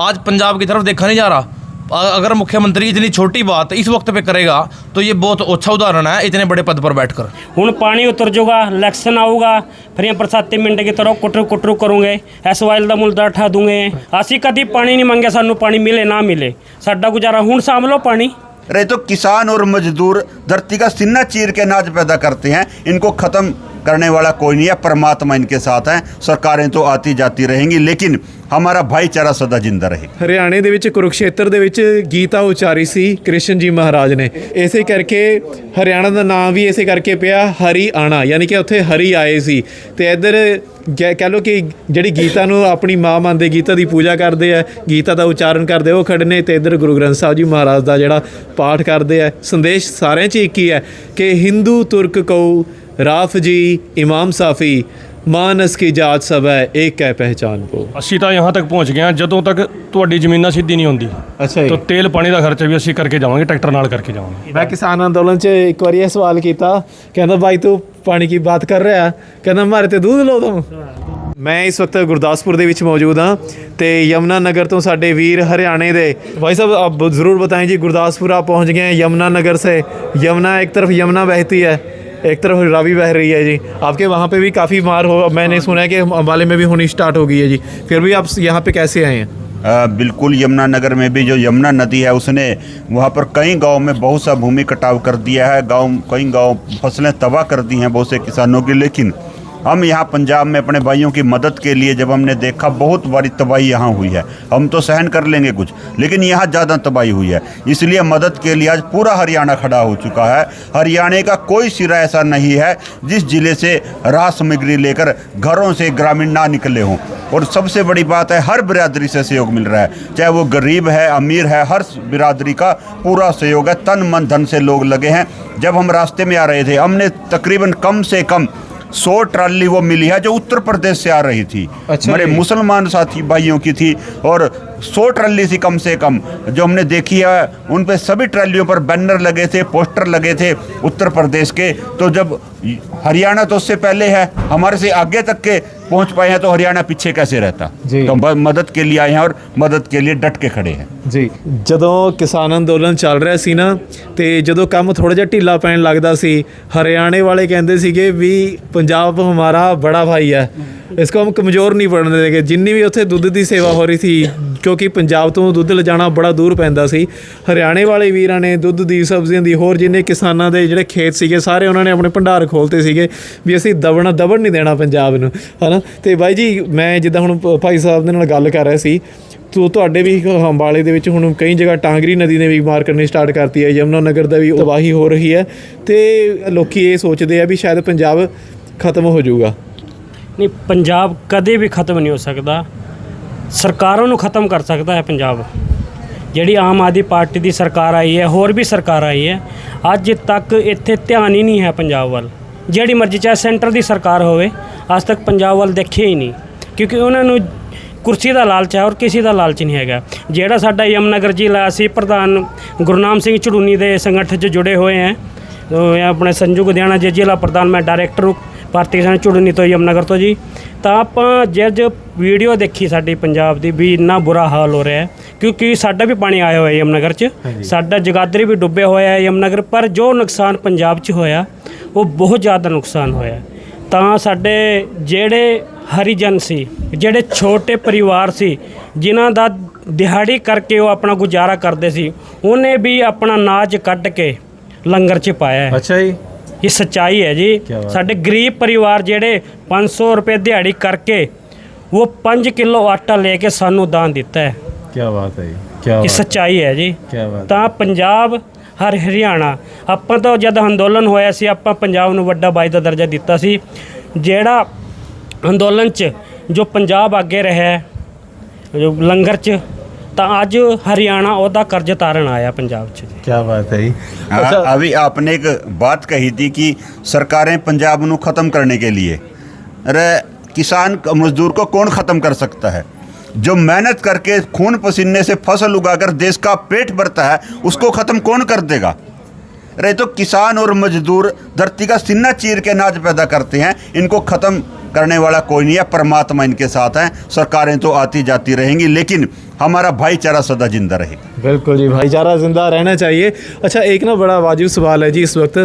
आज पंजाब की तरफ़ देखा नहीं जा रहा। अगर मुख्यमंत्री इतनी छोटी बात इस वक्त पे करेगा तो ये बहुत अच्छा उदाहरण है इतने बड़े पद पर बैठकर। हूँ पानी उतर जाऊगा इलेक्शन आऊगा फिर ये बरसाती मिनट की तरह कुटरू कुटरू करूँगे एस वायल का मुलदा उठा दूँगे। असी कभी पानी नहीं मंगे सानू पानी मिले ना मिले। साडा गुजारा हूँ सामभ लो पानी। रहे तो किसान और मजदूर धरती का सिन्ना चीर के अनाज पैदा करते हैं इनको ख़त्म करने वाला कोई नहीं है परमात्मा इनके साथ हैं सरकारें तो आती जाती रहेंगी लेकिन हमारा भाईचारा सदा जिंदा रहेगा ਹਰਿਆਣੇ ਦੇ ਵਿੱਚ ਕੁਰੂਕਸ਼ੇਤਰ ਦੇ ਵਿੱਚ ਗੀਤਾ ਉਚਾਰੀ ਸੀ ਕ੍ਰਿਸ਼ਨ ਜੀ ਮਹਾਰਾਜ ਨੇ ਇਸੇ ਕਰਕੇ ਹਰਿਆਣਾ ਦਾ ਨਾਮ ਵੀ ਇਸੇ ਕਰਕੇ ਪਿਆ ਹਰੀ ਆਣਾ ਯਾਨੀ ਕਿ ਉੱਥੇ ਹਰੀ ਆਏ ਸੀ ਤੇ ਇੱਧਰ ਗੈ- ਕਹਿ ਲਓ ਕਿ ਜਿਹੜੀ ਗੀਤਾ ਨੂੰ ਆਪਣੀ ਮਾਂ ਮੰਨਦੇ ਗੀਤਾ ਦੀ ਪੂਜਾ ਕਰਦੇ ਆ ਗੀਤਾ ਦਾ ਉਚਾਰਨ ਕਰਦੇ ਉਹ ਖੜੇ ਨੇ ਤੇ ਇੱਧਰ ਗੁਰੂ ਗ੍ਰੰਥ ਸਾਹਿਬ ਜੀ ਮਹਾਰਾਜ ਦਾ ਜਿਹੜਾ ਪਾਠ ਕਰਦੇ ਆ ਸੰਦੇਸ਼ ਸਾਰਿਆਂ 'ਚ ਇੱਕ ਹੀ ਹੈ ਕਿ ਹਿੰਦੂ ਤੁਰਕ ਕਉ राफजी इमाम साफ़ी ਮਾਨਸ ਕੀ ਜਾਤ ਸਭ ਹੈ ਇੱਕ ਹੈ ਪਹਿਚਾਨ ਕੋ। ਅਸੀਂ ਤਾਂ ਯਹਾਂ ਤੱਕ ਪਹੁੰਚ ਗਏ ਹਾਂ ਜਦੋਂ ਤੱਕ ਤੁਹਾਡੀ ਜ਼ਮੀਨਾਂ ਸਿੱਧੀ ਨਹੀਂ ਹੁੰਦੀ। ਅੱਛਾ ਜੀ। ਤਾਂ ਤੇਲ ਪਾਣੀ ਦਾ ਖਰਚਾ ਵੀ ਅਸੀਂ ਕਰਕੇ ਜਾਵਾਂਗੇ ਟਰੈਕਟਰ ਨਾਲ ਕਰਕੇ ਜਾਵਾਂਗੇ। ਮੈਂ ਕਿਸਾਨ ਅੰਦੋਲਨ 'ਚ ਇੱਕ ਵਾਰੀ ਇਹ ਸਵਾਲ ਕੀਤਾ ਕਹਿੰਦਾ ਭਾਈ ਤੂੰ ਪਾਣੀ ਕੀ ਬਾਤ ਕਰ ਰਿਹਾ ਕਹਿੰਦਾ ਮਾਰੇ ਤੇ ਦੁੱਧ ਲੋ ਤੁਮ ਮੈਂ ਇਸ ਵਕਤ ਗੁਰਦਾਸਪੁਰ ਦੇ ਵਿੱਚ ਮੌਜੂਦ ਹਾਂ ਤੇ ਯਮਨਾ ਨਗਰ ਤੋਂ ਸਾਡੇ ਵੀਰ ਹਰਿਆਣੇ ਦੇ ਭਾਈ ਸਾਹਿਬ ਜ਼ਰੂਰ ਬਤਾਏ ਜੀ ਗੁਰਦਾਸਪੁਰ ਆ ਪਹੁੰਚ ਗਏ ਯਮਨਾ ਨਗਰ ਸੇ ਯਮਨਾ ਇੱਕ ਤਰਫ ਯਮਨਾ ਬਹਤੀ ਹੈ एक तरफ़ रावी बह रही है जी। आपके वहाँ पे भी काफ़ी मार हो मैंने सुना है कि अम्बाले में भी होनी स्टार्ट हो गई है जी। फिर भी आप यहाँ पे कैसे आए हैं? बिल्कुल बिल्कुल, यमुनानगर में भी जो यमुना नदी है, उसने वहाँ पर कई गाँव में बहुत सा भूमि कटाव कर दिया है। गाँव, कई गाँव फ़सलें तबाह कर दी हैं बहुत से किसानों की लेकिन हम यहाँ पंजाब में अपने भाइयों की मदद के लिए जब हमने देखा, बहुत बड़ी तबाही यहाँ हुई है। हम तो सहन कर लेंगे कुछ, लेकिन यहाँ ज़्यादा तबाही हुई है। इसलिए मदद के लिए आज पूरा हरियाणा खड़ा हो चुका है। हरियाणा का कोई सिरा ऐसा नहीं है, जिस ज़िले से राह सामग्री लेकर घरों से ग्रामीण ना निकले हों। और सबसे बड़ी बात है, हर बिरादरी से सहयोग मिल रहा है। चाहे वो गरीब है, अमीर है, हर बिरादरी का पूरा सहयोग है। तन मन धन से लोग लगे हैं। जब हम रास्ते में आ रहे थे, हमने तकरीबन कम से कम सौ ट्राली वो मिली है जो उत्तर प्रदेश से आ रही थी। अच्छा हमारे मुसलमान साथी भाइयों की थी और सौ ट्राली थी कम से कम। जो हमने देखी है उन पे सभी ट्रालियों पर बैनर लगे थे पोस्टर लगे थे उत्तर प्रदेश के। तो जब हरियाणा तो उससे पहले है हमारे से आगे तक के पहुंच पाए हैं तो हरियाणा पीछे कैसे रहता जी। तो ब- मदद के लिए आए हैं और मदद के लिए डट के खड़े हैं ਜੀ ਜਦੋਂ ਕਿਸਾਨ ਅੰਦੋਲਨ ਚੱਲ ਰਿਹਾ ਸੀ ਨਾ ਤੇ ਜਦੋਂ ਕੰਮ ਥੋੜਾ ਜਿਹਾ ਢਿੱਲਾ ਪੈਣ ਲੱਗਦਾ ਸੀ ਹਰਿਆਣੇ ਵਾਲੇ ਕਹਿੰਦੇ ਸੀਗੇ ਵੀ ਪੰਜਾਬ ਹਮਾਰਾ ਬੜਾ ਭਾਈ ਹੈ ਇਸ को हम ਕਮਜ਼ੋਰ ਨਹੀਂ ਪੜਨ ਦੇਗੇ ਜਿੰਨੀ ਵੀ ਉੱਥੇ ਦੁੱਧ ਦੀ ਸੇਵਾ ਹੋ ਰਹੀ ਸੀ ਕਿਉਂਕਿ ਪੰਜਾਬ ਤੋਂ ਦੁੱਧ ਲਿਜਾਣਾ ਬੜਾ ਦੂਰ ਪੈਂਦਾ ਸੀ। ਹਰਿਆਣੇ ਵਾਲੇ ਵੀਰਾਂ ਨੇ ਦੁੱਧ ਦੀ ਸਬਜ਼ੀਆਂ ਦੀ ਹੋਰ ਜਿੰਨੇ ਕਿਸਾਨਾਂ ਦੇ ਜਿਹੜੇ ਖੇਤ ਸੀਗੇ, ਸਾਰੇ ਉਹਨਾਂ ਨੇ ਆਪਣੇ ਭੰਡਾਰ ਖੋਲਤੇ ਸੀਗੇ ਵੀ ਅਸੀਂ ਦਬਣਾ ਦਬਣ ਨਹੀਂ ਦੇਣਾ ਪੰਜਾਬ ਨੂੰ, ਹਨਾ? ਤੇ ਬਾਈ ਜੀ, ਮੈਂ ਜਿੱਦਾਂ ਹੁਣ ਭ- ਭਾਈ ਸਾਹਿਬ ਦੇ ਨਾਲ ਗੱਲ ਕਰ ਰਿਹਾ ਸੀ, ਤੋ ਤੁਹਾਡੇ ਵੀ ਹੰਬਾਲੇ ਦੇ ਵਿੱਚ ਹੁਣ ਕਈ ਜਗ੍ਹਾ ਟਾਂਗਰੀ ਨਦੀ ਨੇ ਵੀ ਮਾਰ ਕਰਨੀ ਸਟਾਰਟ ਕਰਤੀ ਹੈ, ਯਮਨਾ ਨਗਰ ਦਾ ਵੀ ਤਬਾਹੀ ਹੋ ਰਹੀ ਹੈ, ਤੇ ਲੋਕੀ ਇਹ ਸੋਚਦੇ ਆ ਵੀ ਸ਼ਾਇਦ ਪੰਜਾਬ ਖਤਮ ਹੋ ਜਾਊਗਾ। ਨਹੀਂ, ਪੰਜਾਬ ਕਦੇ ਵੀ ਖਤਮ ਨਹੀਂ ਹੋ ਸਕਦਾ। ਸਰਕਾਰਾਂ ਨੂੰ ਖਤਮ ਕਰ ਸਕਦਾ ਹੈ ਪੰਜਾਬ। ਜਿਹੜੀ ਆਮ ਆਦਮੀ ਪਾਰਟੀ ਦੀ ਸਰਕਾਰ ਆਈ ਹੈ, ਹੋਰ ਵੀ ਸਰਕਾਰ ਆਈ ਹੈ, ਅੱਜ ਤੱਕ ਇੱਥੇ ਧਿਆਨ ਹੀ ਨਹੀਂ ਹੈ ਪੰਜਾਬ ਵੱਲ। ਜਿਹੜੀ ਮਰਜ਼ੀ ਚਾਹੇ ਸੈਂਟਰ ਦੀ ਸਰਕਾਰ ਹੋਵੇ, ਅੱਜ ਤੱਕ ਪੰਜਾਬ ਵੱਲ ਦੇਖਿਆ ਹੀ ਨਹੀਂ। ਕਿਉਂਕਿ ਉਹਨਾਂ ਨੂੰ ਕੁਰਸੀ ਦਾ ਲਾਲਚ ਹੈ ਔਰ ਕਿਸੇ ਦਾ ਲਾਲਚ ਨਹੀਂ ਹੈਗਾ। ਜਿਹੜਾ ਸਾਡਾ ਯਮਨਗਰ ਜ਼ਿਲ੍ਹਾ ਅਸੀਂ ਪ੍ਰਧਾਨ ਗੁਰਨਾਮ ਸਿੰਘ ਚੜੂਨੀ ਦੇ ਸੰਗਠਨ 'ਚ ਜੁੜੇ ਹੋਏ ਹੈ। ਆਪਣੇ ਸੰਜੂ ਗੁਦਿਆਣਾ ਜੀ ਜ਼ਿਲ੍ਹਾ ਪ੍ਰਧਾਨ, ਮੈਂ ਡਾਇਰੈਕਟਰ ਭਾਰਤੀ ਕਿਸਾਨ ਚੁੜਨੀ ਤੋਂ ਯਮਨਗਰ ਤੋਂ ਜੀ। ਤਾਂ ਆਪਾਂ ਜਦ ਵੀਡੀਓ ਦੇਖੀ ਸਾਡੀ ਪੰਜਾਬ ਦੀ ਵੀ ਇੰਨਾ ਬੁਰਾ ਹਾਲ ਹੋ ਰਿਹਾ ਹੈ। ਕਿਉਂਕਿ ਸਾਡਾ ਵੀ ਪਾਣੀ ਆਇਆ ਹੋਇਆ ਯਮਨਗਰ 'ਚ। ਸਾਡਾ ਜਗਾਦਰੀ ਵੀ ਡੁੱਬਿਆ ਹੋਇਆ ਹੈ ਯਮਨਗਰ ਪਰ ਜੋ ਨੁਕਸਾਨ ਪੰਜਾਬ 'ਚ ਹੋਇਆ ਉਹ ਬਹੁਤ ਜ਼ਿਆਦਾ ਨੁਕਸਾਨ ਹੋਇਆ ਤਾਂ ਸਾਡੇ ਜਿਹੜੇ ਹਰੀਜਨ ਸੀ ਜਿਹੜੇ ਛੋਟੇ ਪਰਿਵਾਰ ਸੀ ਜਿਨ੍ਹਾਂ ਦਾ ਦਿਹਾੜੀ ਕਰਕੇ ਉਹ ਆਪਣਾ ਗੁਜ਼ਾਰਾ ਕਰਦੇ ਸੀ ਉਹਨੇ ਵੀ ਆਪਣਾ ਨਾਜ ਕੱਢ ਕੇ ਲੰਗਰ 'ਚ ਪਾਇਆ ਹੈ। ਅੱਛਾ ਜੀ। ਇਹ ਸੱਚਾਈ ਹੈ ਜੀ। ਸਾਡੇ ਗਰੀਬ ਪਰਿਵਾਰ ਜਿਹੜੇ 500 ਰੁਪਏ ਦਿਹਾੜੀ ਕਰਕੇ ਉਹ 5 ਕਿਲੋ ਆਟਾ ਲੈ ਕੇ ਸਾਨੂੰ ਦਾਨ ਦਿੱਤਾ ਹੈ। ਕੀ ਬਾਤ ਹੈ ਜੀ ਕੀ ਇਹ ਸੱਚਾਈ ਹੈ ਜੀ। ਕੀ ਬਾਤ ਤਾਂ ਪੰਜਾਬ ਹਰ ਹਰਿਆਣਾ ਆਪਾਂ ਤਾਂ ਜਦ ਅੰਦੋਲਨ ਹੋਇਆ ਸੀ ਆਪਾਂ ਪੰਜਾਬ ਨੂੰ ਵੱਡਾ ਬਾਈ ਦਾ ਦਰਜਾ ਦਿੱਤਾ ਸੀ। ਜਿਹੜਾ ਅੰਦੋਲਨ 'ਚ ਜੋ ਪੰਜਾਬ ਅੱਗੇ ਰਿਹਾ ਜੋ ਲੰਗਰ 'ਚ ਤਾਂ ਅੱਜ ਹਰਿਆਣਾ ਉਹਦਾ ਕਰਜ਼ ਤਾਰਨ ਆਇਆ ਪੰਜਾਬ 'ਚ ਜੀ ਕੀ ਬਾਤ ਹੈ ਜੀ हाँ, अभी आपने एक बात कही थी कि सरकारें पंजाब ਨੂੰ खत्म करने के लिए अरे किसान मजदूर को कौन ख़त्म कर सकता है जो मेहनत करके खून पसीने से फसल उगाकर देश का पेट भरता है उसको ख़त्म कौन कर देगा रहे तो किसान और मजदूर धरती का सिन्ना चीर के अनाज पैदा करते हैं इनको ख़त्म करने वाला कोई नहीं है परमात्मा इनके साथ हैं सरकारें तो आती जाती रहेंगी लेकिन हमारा भाईचारा सदा ज़िंदा रहेगा बिल्कुल जी भाईचारा ज़िंदा रहना चाहिए। अच्छा एक ना बड़ा वाजिब सवाल है जी इस वक्त।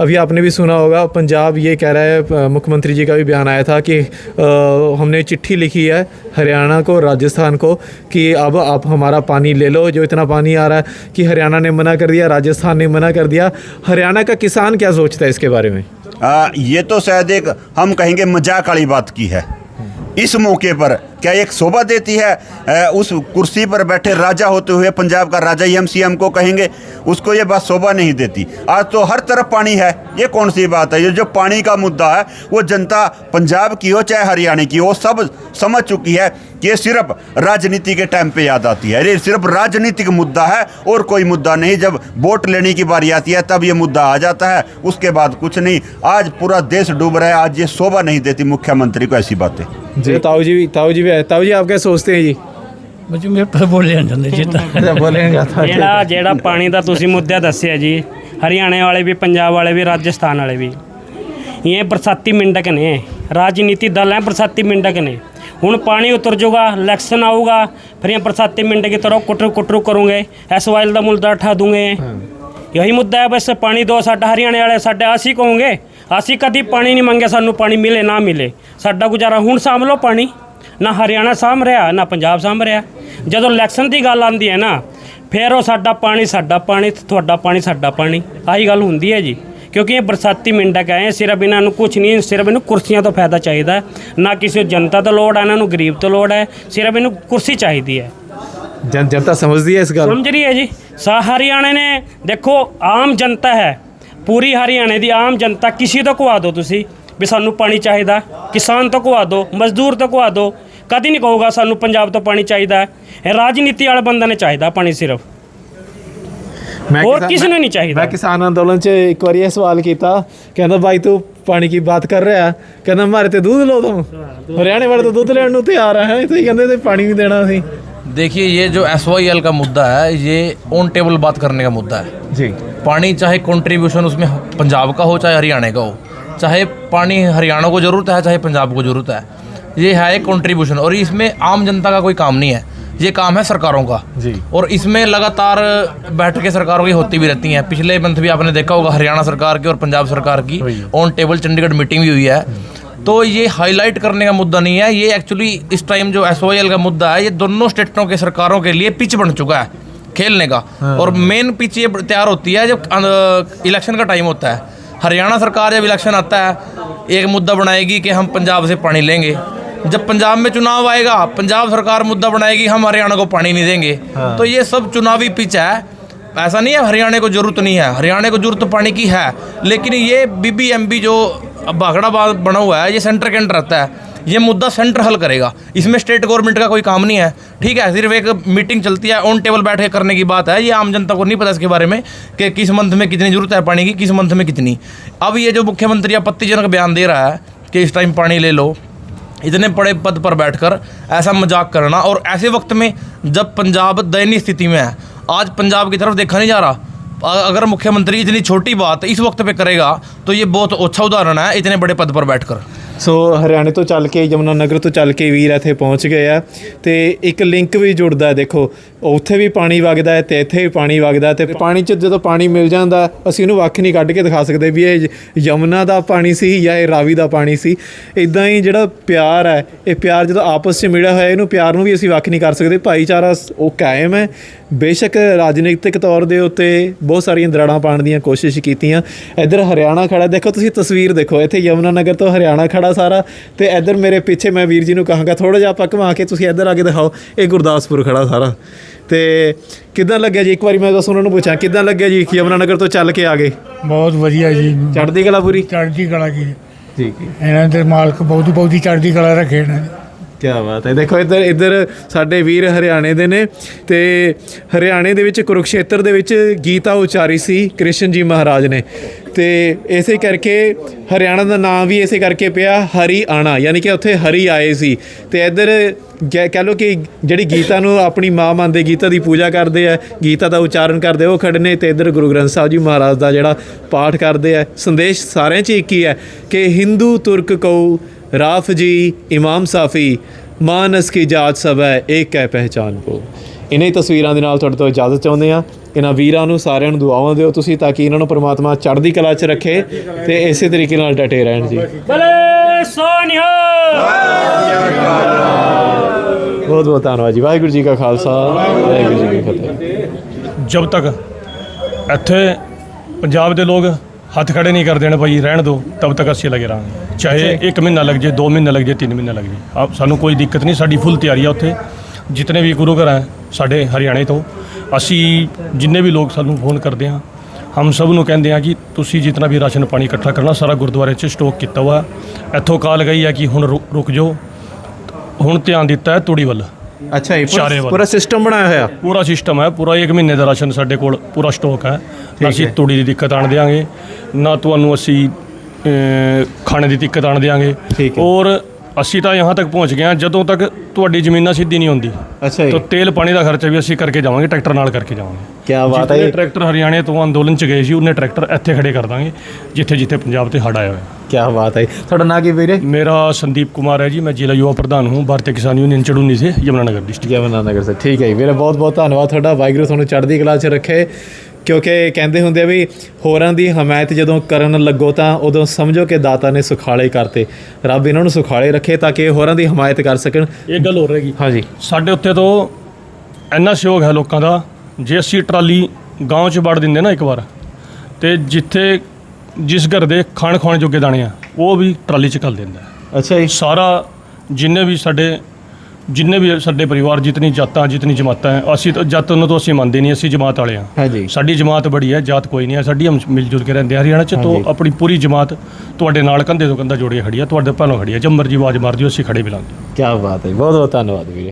अभी आपने भी सुना होगा पंजाब ये कह रहा है मुख्यमंत्री जी का भी बयान आया था कि अ, हमने चिट्ठी लिखी है हरियाणा को राजस्थान को कि अब आप हमारा पानी ले लो जो इतना पानी आ रहा है कि हरियाणा ने मना कर दिया राजस्थान ने मना कर दिया। हरियाणा का किसान क्या सोचता है इसके बारे में? आ, ये तो शायद एक हम कहेंगे मज़ाक वाली बात की है। इस मौके पर क्या एक शोभा देती है? उस कुर्सी पर बैठे राजा होते हुए पंजाब का राजा ही सी एम को कहेंगे, उसको ये बात शोभा नहीं देती। आज तो हर तरफ़ पानी है। ये कौन सी बात है? ये जो पानी का मुद्दा है, वो जनता पंजाब की हो, चाहे हरियाणा की हो, सब समझ चुकी है। ये सिर्फ राजनीति के टाइम पे याद आती है ये सिर्फ राजनीतिक मुद्दा है और कोई मुद्दा नहीं जब वोट लेने की बारी आती है तब ये मुद्दा आ जाता है उसके बाद कुछ नहीं आज पूरा देश डूब रहा है आज ये शोभा नहीं देती मुख्यमंत्री को ऐसी बातें जी ताऊ जी ताऊ जी भी है ताऊ जी आप क्या सोचते हैं जी ਮੁਝੇ ਮੇਰੇ ਪਰ ਬੋਲੇ ਨਹੀਂ ਜਾਂਦੇ ਜੀ ਤਾਂ अच्छा बोलेंगे ਜਿਹੜਾ ਜਿਹੜਾ ਪਾਣੀ ਦਾ ਤੁਸੀਂ ਮੁੱਦਾ ਦੱਸਿਆ ਜੀ ਹਰਿਆਣੇ ਵਾਲੇ ਵੀ ਪੰਜਾਬ ਵਾਲੇ ਵੀ ਰਾਜਸਥਾਨ ਵਾਲੇ ਵੀ ਇਹ ਬਰਸਾਤੀ ਮਿੰਟਕ ਨੇ ਰਾਜਨੀਤੀ ਦਲ ਹੈ ਬਰਸਾਤੀ ਮਿੰਟਕ ਨੇ ਹੁਣ ਪਾਣੀ ਉਤਰ ਜਾਊਗਾ ਇਲੈਕਸ਼ਨ ਆਊਗਾ ਫਿਰ ਇਹ ਬਰਸਾਤੀ ਮਿੰਟਕ की तरह कुटर कुटर करूँगे एस वाइल ਦਾ ਮੁੱਦਾ ਉਠਾ ਦੂੰਗੇ ਯਹੀ ਮੁੱਦਾ ਹੈ ਬਸ ਪਾਣੀ ਦੋ ਸਾਡਾ ਹਰਿਆਣੇ ਵਾਲੇ ਸਾਡੇ ਅਸੀਂ ਕਹੋਗੇ ਅਸੀਂ ਕਦੀ ਪਾਣੀ ਨਹੀਂ ਮੰਗੇ ਸਾਨੂੰ ਪਾਣੀ ਮਿਲੇ ਨਾ ਮਿਲੇ ਸਾਡਾ ਗੁਜ਼ਾਰਾ ਹੁਣ ਸਾਂਭ ਲਓ ਪਾਣੀ ਨਾ ਹਰਿਆਣਾ ਸਾਂਭ ਰਿਹਾ ਨਾ ਪੰਜਾਬ ਸਾਂਭ ਰਿਹਾ ਜਦੋਂ ਇਲੈਕਸ਼ਨ ਦੀ ਗੱਲ ਆਉਂਦੀ ਹੈ ਨਾ ਫਿਰ ਉਹ ਸਾਡਾ ਪਾਣੀ ਸਾਡਾ ਪਾਣੀ ਤੇ ਤੁਹਾਡਾ ਪਾਣੀ ਸਾਡਾ ਪਾਣੀ ਆਹੀ ਗੱਲ ਹੁੰਦੀ ਹੈ ਜੀ ਕਿਉਂਕਿ ਇਹ ਬਰਸਾਤੀ ਮਿੰਟਕ ਹੈ ਇਹ ਸਿਰਫ ਇਹਨਾਂ ਨੂੰ ਕੁਝ ਨਹੀਂ ਸਿਰਫ ਇਹਨੂੰ ਕੁਰਸੀਆਂ ਤੋਂ ਫਾਇਦਾ ਚਾਹੀਦਾ ਹੈ। ਨਾ ਕਿਸੇ ਜਨਤਾ ਤੋਂ ਲੋੜ ਹੈ ਇਹਨਾਂ ਨੂੰ ਗਰੀਬ ਤੋਂ ਲੋੜ ਹੈ ਸਿਰਫ ਇਹਨੂੰ ਕੁਰਸੀ ਚਾਹੀਦੀ ਹੈ जन जनता समझती है इस गल ਸਮਝ ਰਹੀ ਹੈ ਜੀ ਸਾ ਹਰਿਆਣੇ ਨੇ ਦੇਖੋ ਆਮ ਜਨਤਾ ਹੈ ਪੂਰੀ ਹਰਿਆਣੇ ਦੀ ਆਮ ਜਨਤਾ ਕਿਸੇ ਤੋਂ ਕਵਾ ਦਿਓ ਤੁਸੀਂ ਵੀ ਸਾਨੂੰ ਪਾਣੀ ਚਾਹੀਦਾ ਕਿਸਾਨ ਤੋਂ ਕਵਾ ਦਿਓ ਮਜ਼ਦੂਰ ਤੋਂ ਕਵਾ ਦਿਓ ਕਦੀ ਨਹੀਂ ਕਹੂਗਾ ਸਾਨੂੰ ਪੰਜਾਬ ਤੋਂ ਪਾਣੀ ਚਾਹੀਦਾ ਹੈ ਇਹ ਰਾਜਨੀਤੀ ਵਾਲੇ ਬੰਦੇ ਨੇ ਚਾਹੀਦਾ ਪਾਣੀ ਸਿਰਫ ਮੈਂ ਹੋਰ ਕਿਸਾਨ- ਕਿਸੇ ਨੂੰ ਨਹੀਂ ਚਾਹੀਦਾ। ਮੈਂ ਕਿਸਾਨ ਅੰਦੋਲਨ 'ਚ ਇੱਕ ਵਾਰੀ ਇਹ ਸਵਾਲ ਕੀਤਾ ਕਹਿੰਦਾ ਭਾਈ ਤੂੰ ਪਾਣੀ ਕੀ ਬਾਤ ਕਰ ਰਿਹਾ ਕਹਿੰਦਾ ਮਾਰੇ ਤੇ ਦੁੱਧ ਲੋ ਤੂੰ ਹਰਿਆਣੇ ਵਾਲੇ ਤਾਂ ਦੁੱਧ ਲੈਣ ਨੂੰ ਤਿਆਰ ਆ ਹੈ ਤੁਸੀਂ ਕਹਿੰਦੇ ਤੇ ਪਾਣੀ ਵੀ ਦੇਣਾ ਸੀ देखिए ये जो एस का मुद्दा है ये ऑन टेबल बात करने का मुद्दा है ਜੀ पानी चाहे कंट्रीब्यूशन उसमें पंजाब का हो चाहे हरियाणा का हो चाहे पानी हरियाणा को ज़रूरत है चाहे पंजाब को ज़रूरत है ये है एक कंट्रीब्यूशन और इसमें आम जनता का कोई काम नहीं है ये काम है सरकारों का। जी। और इसमें लगातार बैठकें सरकारों की होती भी रहती हैं। पिछले मंथ भी आपने देखा होगा हरियाणा सरकार की और पंजाब सरकार की ऑन टेबल चंडीगढ़ मीटिंग भी हुई है। तो ये हाईलाइट करने का मुद्दा नहीं है। ये एक्चुअली इस टाइम जो एसओएल का मुद्दा है ये दोनों स्टेटों के सरकारों के लिए पिच बन चुका है खेलने का। और मेन पिच ये तैयार होती है जब इलेक्शन का टाइम होता है। हरियाणा सरकार जब इलेक्शन आता है एक मुद्दा बनाएगी कि हम पंजाब से पानी लेंगे। जब पंजाब में चुनाव आएगा पंजाब सरकार मुद्दा बनाएगी हम हरियाणा को पानी नहीं देंगे। हाँ। तो ये सब चुनावी पिच है। ऐसा नहीं है हरियाणा को ज़रूरत नहीं है। हरियाणा को ज़रूरत पानी की है। लेकिन ये बीबीएमबी जो भाखड़ा बना हुआ है ये सेंटर के अंडर रहता है। ये मुद्दा सेंटर हल करेगा। इसमें स्टेट गवर्नमेंट का कोई काम नहीं है। ठीक है सिर्फ़ एक मीटिंग चलती है ऑन टेबल बैठ के करने की बात है। ये आम जनता को नहीं पता इसके बारे में कि किस मंथ में कितनी ज़रूरत है पानी की किस मंथ में कितनी। अब ये जो मुख्यमंत्री आपत्तिजनक बयान दे रहा है कि इस टाइम पानी ले लो इतने बड़े पद पर बैठकर ऐसा मज़ाक करना और ऐसे वक्त में जब पंजाब दयनीय स्थिति में है, आज पंजाब की तरफ़ देखा नहीं जा रहा। अगर मुख्यमंत्री इतनी छोटी बात इस वक्त पे करेगा तो ये बहुत अच्छा उदाहरण है, इतने बड़े पद पर बैठकर। ਸੋ ਹਰਿਆਣੇ ਤੋਂ ਚੱਲ ਕੇ, ਯਮੁਨਾ ਨਗਰ ਤੋਂ ਚੱਲ ਕੇ ਵੀਰ ਇੱਥੇ ਪਹੁੰਚ ਗਏ ਆ। ਤੇ ਇੱਕ ਲਿੰਕ ਵੀ ਜੁੜਦਾ ਦੇਖੋ, ਉੱਥੇ ਵੀ ਪਾਣੀ ਵਗਦਾ ਹੈ ਤੇ ਇੱਥੇ ਵੀ ਪਾਣੀ ਵਗਦਾ ਹੈ ਤੇ ਪਾਣੀ 'ਚ ਜਦੋਂ ਪਾਣੀ ਮਿਲ ਜਾਂਦਾ, ਅਸੀਂ ਉਹਨੂੰ ਵੱਖ ਨਹੀਂ ਕੱਢ ਕੇ ਦਿਖਾ ਸਕਦੇ ਵੀ ਇਹ ਯਮੁਨਾ ਦਾ ਪਾਣੀ ਸੀ ਜਾਂ ਇਹ ਰਾਵੀ ਦਾ ਪਾਣੀ ਸੀ। ਇਦਾਂ ਹੀ ਜਿਹੜਾ ਪਿਆਰ ਹੈ, ਇਹ ਪਿਆਰ ਜਦੋਂ ਆਪਸ 'ਚ ਮਿਲਿਆ ਹੋਇਆ, ਇਹਨੂੰ ਪਿਆਰ ਨੂੰ ਵੀ ਅਸੀਂ ਵੱਖ ਨਹੀਂ ਕਰ ਸਕਦੇ। ਭਾਈਚਾਰਾ ਉਹ ਕਾਇਮ ਹੈ। ਬੇਸ਼ੱਕ ਰਾਜਨੀਤਿਕ ਤੌਰ ਦੇ ਉੱਤੇ ਬਹੁਤ ਸਾਰੀਆਂ ਦਰਾੜਾਂ ਪਾਉਣ ਦੀਆਂ ਕੋਸ਼ਿਸ਼ ਕੀਤੀਆਂ। ਇੱਧਰ ਹਰਿਆਣਾ ਖੜਾ, ਦੇਖੋ ਤੁਸੀਂ ਤਸਵੀਰ ਦੇਖੋ, ਇੱਥੇ ਯਮੁਨਾ ਨਗਰ ਤੋਂ ਹਰਿਆਣਾ ਖੜਾ ਸਾਰਾ ਤੇ ਇੱਧਰ ਮੇਰੇ ਪਿੱਛੇ ਮੈਂ ਵੀਰ ਜੀ ਨੂੰ ਕਹਾਂਗਾ ਥੋੜਾ ਜਿਹਾ ਆਪਾਂ ਘੁਮਾ ਕੇ ਤੁਸੀਂ ਇੱਧਰ ਆ ਕੇ ਦਿਖਾਓ ਇਹ ਗੁਰਦਾਸਪੁਰ ਖੜਾ ਸਾਰਾ। ਤੇ ਕਿੱਦਾਂ ਲੱਗਿਆ ਜੀ? ਇੱਕ ਵਾਰੀ ਮੈਂ ਬਸ ਉਹਨਾਂ ਨੂੰ ਪੁੱਛਾਂ ਕਿੱਦਾਂ ਲੱਗਿਆ ਜੀ? ਯਮੁਨਾ ਨਗਰ ਤੋਂ ਚੱਲ ਕੇ ਆ ਗਏ? ਬਹੁਤ ਵਧੀਆ ਜੀ। ਚੜ੍ਹਦੀ ਕਲਾ ਪੂਰੀ? ਚੜ੍ਹਦੀ ਕਲਾ ਕੀ ਜੀ। ਇਹਨਾਂ ਦੇ ਮਾਲਕ ਬਹੁਤ ਬਹੁਤੀ ਚੜ੍ਹਦੀ ਕਲਾ ਰੱਖੇ ਨੇ। ਕੀ ਬਾਤ ਹੈ। ਦੇਖੋ ਇੱਧਰ ਇੱਧਰ ਸਾਡੇ ਵੀਰ ਹਰਿਆਣੇ ਦੇ ਨੇ ਤੇ ਹਰਿਆਣੇ ਦੇ ਵਿੱਚ ਕੁਰੂਕਸ਼ੇਤਰ ਦੇ ਵਿੱਚ ਗੀਤਾ ਉਚਾਰੀ ਸੀ ਕ੍ਰਿਸ਼ਨ ਜੀ ਮਹਾਰਾਜ ਨੇ। ਤੇ ਇਸੇ ਕਰਕੇ ਹਰਿਆਣਾ ਦਾ ਨਾਮ ਵੀ ਇਸੇ ਕਰਕੇ ਪਿਆ ਹਰੀ ਆਣਾ ਯਾਨੀ ਕਿ ਉੱਥੇ ਹਰੀ ਆਏ ਸੀ। ਤੇ ਇੱਧਰ ਕਹਿ ਲੋ ਕਿ ਜਿਹੜੀ ਗੀਤਾ ਨੂੰ ਆਪਣੀ ਮਾਂ ਮੰਨਦੇ, ਗੀਤਾ ਦੀ ਪੂਜਾ ਕਰਦੇ ਆ, ਗੀਤਾ ਦਾ ਉਚਾਰਨ ਕਰਦੇ ਉਹ ਖੜਨੇ ਤੇ ਇੱਧਰ ਗੁਰੂ ਗ੍ਰੰਥ ਸਾਹਿਬ ਜੀ ਮਹਾਰਾਜ ਦਾ ਜਿਹੜਾ ਪਾਠ ਕਰਦੇ ਆ, ਸੰਦੇਸ਼ ਸਾਰਿਆਂ 'ਚ ਇੱਕ ਹੀ ਹੈ ਕਿ ਹਿੰਦੂ ਤੁਰਕ ਕਉ, ਰਾਫ ਜੀ, ਇਮਾਮ ਸਾਫੀ, ਮਾਨਸ ਕੀ ਜਾਤ ਸਭ ਹੈ ਇੱਕ ਹੈ ਪਹਿਚਾਨ ਕੋ। ਇਨੇ ਤਸਵੀਰਾਂ ਦੇ ਨਾਲ ਤੁਹਾਡੇ ਤੋਂ ਇਜਾਜ਼ਤ ਚਾਹੁੰਦੇ ਆ ਇਹਨਾਂ ਵੀਰਾਂ ਨੂੰ ਸਾਰਿਆਂ ਨੂੰ ਦੁਆਵਾਂ ਦਿਓ ਤੁਸੀਂ ਤਾਂ ਕਿ ਇਹਨਾਂ ਨੂੰ ਪ੍ਰਮਾਤਮਾ ਚੜ੍ਹਦੀ ਕਲਾ 'ਚ ਰੱਖੇ ਤੇ ਇਸੇ ਤਰੀਕੇ ਨਾਲ ਡਟੇ ਰਹਿਣ ਜੀ। ਬਲੇ ਸੋਨਿਹਾ ਬਹੁਤ ਬਹੁਤ ਧੰਨਵਾਦ ਜੀ। ਵਾਹਿਗੁਰੂ ਜੀ ਕਾ ਖਾਲਸਾ ਵਾਹਿਗੁਰੂ ਜੀ ਕੀ ਫਤਿਹ। ਜਦ ਤੱਕ ਇੱਥੇ ਪੰਜਾਬ ਦੇ ਲੋਕ ਹੱਥ ਖੜੇ ਨਹੀਂ ਕਰਦੇ ਨੇ ਭਾਈ ਰਹਿਣ ਦਿਓ ਤਬ ਤੱਕ ਅਸੀਂ ਲੱਗੇ ਰਹਾਂਗੇ। ਚਾਹੇ 1 ਮਹੀਨਾ ਲੱਗ ਜੇ 2 ਮਹੀਨੇ ਲੱਗ ਜੇ 3 ਮਹੀਨੇ ਲੱਗ ਜੇ। ਆਪ ਸਾਨੂੰ ਕੋਈ ਦਿੱਕਤ ਨਹੀਂ ਸਾਡੀ ਫੁੱਲ ਤਿਆਰੀ ਆ ਉੱਥੇ। ਜਿਤਨੇ ਵੀ ਗੁਰੂ ਘਰ ਹੈ ਸਾਡੇ ਹਰਿਆਣੇ ਤੋਂ ਅਸੀਂ ਜਿੰਨੇ ਵੀ ਲੋਕ ਸਾਨੂੰ ਫੋਨ ਕਰਦੇ ਆ ਹਮ ਸਭ ਨੂੰ ਕਹਿੰਦੇ ਆ ਕਿ ਤੁਸੀਂ ਜਿਤਨਾ ਵੀ ਰਾਸ਼ਨ ਪਾਣੀ ਇਕੱਠਾ ਕਰਨਾ ਸਾਰਾ ਗੁਰਦੁਆਰੇ 'ਚ ਸਟੋਕ ਕੀਤਾ ਹੋਇਆ ਇੱਥੋਂ ਕਾਲ ਗਈ ਹੈ ਕਿ ਹੁਣ ਰੁ- ਰੁਕ ਜਾਓ ਹੁਣ ਧਿਆਨ ਦਿੱਤਾ ਹੈ ਤੂੜੀ ਵੱਲ ਅੱਛਾ ਇਹ ਚਾਰੇ ਵੱਲ। ਪੂਰਾ ਸਿਸਟਮ ਬਣਾਇਆ ਹੋਇਆ ਪੂਰਾ ਸਿਸਟਮ ਹੈ ਪੂਰਾ 1 ਮਹੀਨੇ ਦਾ ਰਾਸ਼ਨ ਸਾਡੇ ਕੋਲ ਪੂਰਾ ਸਟਾਕ ਹੈ ਨਾ ਅਸੀਂ ਹੈ। ਤੂੜੀ ਦੀ ਦਿੱਕਤ ਆਣ ਦੇਾਂਗੇ ਨਾ ਤੁਹਾਨੂੰ ਅਸੀਂ ਅਹ, ਖਾਣੇ ਦੀ ਦਿੱਕਤ ਆਣ ਠੀਕ ਹੈ। ਔਰ ਅਸੀਂ ਤਾਂ यहाँ ਤੱਕ ਪਹੁੰਚ ਗਏ ਹਾਂ ਜਦੋਂ ਤੱਕ ਤੁਹਾਡੀ ਜ਼ਮੀਨਾਂ ਸਿੱਧੀ ਨਹੀਂ ਹੁੰਦੀ। ਅੱਛਾ ਤਾਂ ਜੀ ਤੇਲ ਪਾਣੀ ਦਾ ਖਰਚਾ ਵੀ ਅਸੀਂ ਕਰਕੇ ਜਾਵਾਂਗੇ ਟਰੈਕਟਰ ਨਾਲ ਕਰਕੇ ਜਾਵਾਂਗੇ। ਕੀ ਬਾਤ ਹੈ ਜਿੱਥੇ ਜੀ। ਟਰੈਕਟਰ ਹਰਿਆਣੇ ਤੋਂ ਅੰਦੋਲਨ ਚ ਗਏ ਸੀ ਉਹਨੇ ਟਰੈਕਟਰ ਇੱਥੇ ਖੜੇ ਕਰ ਦਾਂਗੇ ਜਿੱਥੇ ਜਿੱਥੇ ਪੰਜਾਬ ਤੇ ਹੜ ਆਇਆ ਹੋਇਆ। ਕੀ ਬਾਤ ਹੈ ਤੁਹਾਡਾ ਨਾਂ ਕੀ ਵੀਰੇ? ਮੇਰਾ ਸੰਦੀਪ ਕੁਮਾਰ ਹੈ ਜੀ ਮੈਂ ਜ਼ਿਲ੍ਹਾ ਯੁਵਾ ਪ੍ਰਧਾਨ ਹੂੰ ਭਾਰਤੀ ਕਿਸਾਨ ਯੂਨੀਅਨ ਚੜੂਨੀ ਸੇ ਯਮੁਨਾਨਗਰ ਡਿਸਟ੍ਰਿਕਟ। ਯਮਨਾ ਨਗਰ ਸੇ ਠੀਕ ਹੈ ਜੀ। ਵੀਰੇ ਬਹੁਤ ਬਹੁਤ ਧੰਨਵਾਦ ਤੁਹਾਡਾ। ਵਾਹਿਗੁਰੂ ਤੁਹਾਨੂੰ ਚੜ੍ਹਦੀ ਕਲਾ 'ਚ ਰੱਖੇ। ਕਿਉਂਕਿ ਕਹਿੰਦੇ ਹੁੰਦੇ ਆ ਵੀ ਹੋਰਾਂ ਦੀ ਹਮਾਇਤ ਜਦੋਂ ਕਰਨ ਲੱਗੋ ਤਾਂ ਉਦੋਂ ਸਮਝੋ ਕਿ ਦਾਤਾ ਨੇ ਸੁਖਾਲੇ ਕਰਤੇ। ਰੱਬ ਇਹਨਾਂ ਨੂੰ ਸੁਖਾਲੇ ਰੱਖੇ ਤਾਂ ਕਿ ਹੋਰਾਂ ਦੀ ਹਮਾਇਤ ਕਰ ਸਕਣ। ਇਹ ਗੱਲ ਹੋ ਰਹੀ ਹਾਂਜੀ। ਸਾਡੇ ਉੱਤੇ ਤੋਂ ਇੰਨਾ ਸਹਿਯੋਗ ਹੈ ਲੋਕਾਂ ਦਾ ਜੇ ਅਸੀਂ ਟਰਾਲੀ ਗਾਂਵ 'ਚ ਵੜ ਦਿੰਦੇ ਨਾ ਇੱਕ ਵਾਰ ਤੇ ਜਿੱਥੇ ਜਿਸ ਘਰ ਦੇ ਖਾਣ ਖਾਣ ਜੋਗੇ ਦਾਣੇ ਆ ਉਹ ਵੀ ਟਰਾਲੀ 'ਚ ਘੱਲ ਦਿੰਦਾ। ਅੱਛਾ ਜੀ। ਸਾਰਾ ਜਿੰਨੇ ਵੀ ਸਾਡੇ ਜਿੰਨੇ ਵੀ ਸਾਡੇ ਪਰਿਵਾਰ ਜਿਤਨੀ ਜਾਤਾਂ ਜਿਤਨੀ ਜਮਾਤਾਂ ਹੈ ਅਸੀਂ ਤਾਂ ਜਾਤ ਨੂੰ ਤਾਂ ਅਸੀਂ ਮੰਨਦੇ ਨਹੀਂ ਅਸੀਂ ਜਮਾਤ ਵਾਲੇ ਹਾਂ। ਹਾਂਜੀ। ਸਾਡੀ ਜਮਾਤ ਬੜੀ ਹੈ ਜਾਤ ਕੋਈ ਨਹੀਂ ਹੈ ਸਾਡੀ ਹਮ ਮਿਲ ਜੁਲ ਕੇ ਰਹਿੰਦੇ ਹਾਂ ਹਰਿਆਣਾ 'ਚ ਤੋਂ ਆਪਣੀ ਪੂਰੀ ਜਮਾਤ ਤੁਹਾਡੇ ਨਾਲ ਕੰਧੇ ਤੋਂ ਕੰਧਾ ਜੋੜ ਖੜੀ ਹੈ ਤੁਹਾਡੇ ਪਹਿਲੋਂ ਖੜੀ ਹੈ ਜਦ ਮਰਜ਼ੀ ਆਵਾਜ਼ ਮਾਰ ਦਿਓ ਅਸੀਂ ਖੜੇ ਮਿਲਾਂਗੇ ਕੀ ਬਾਤ ਹੈ ਬਹੁਤ ਬਹੁਤ ਧੰਨਵਾਦ ਵੀਰੇ।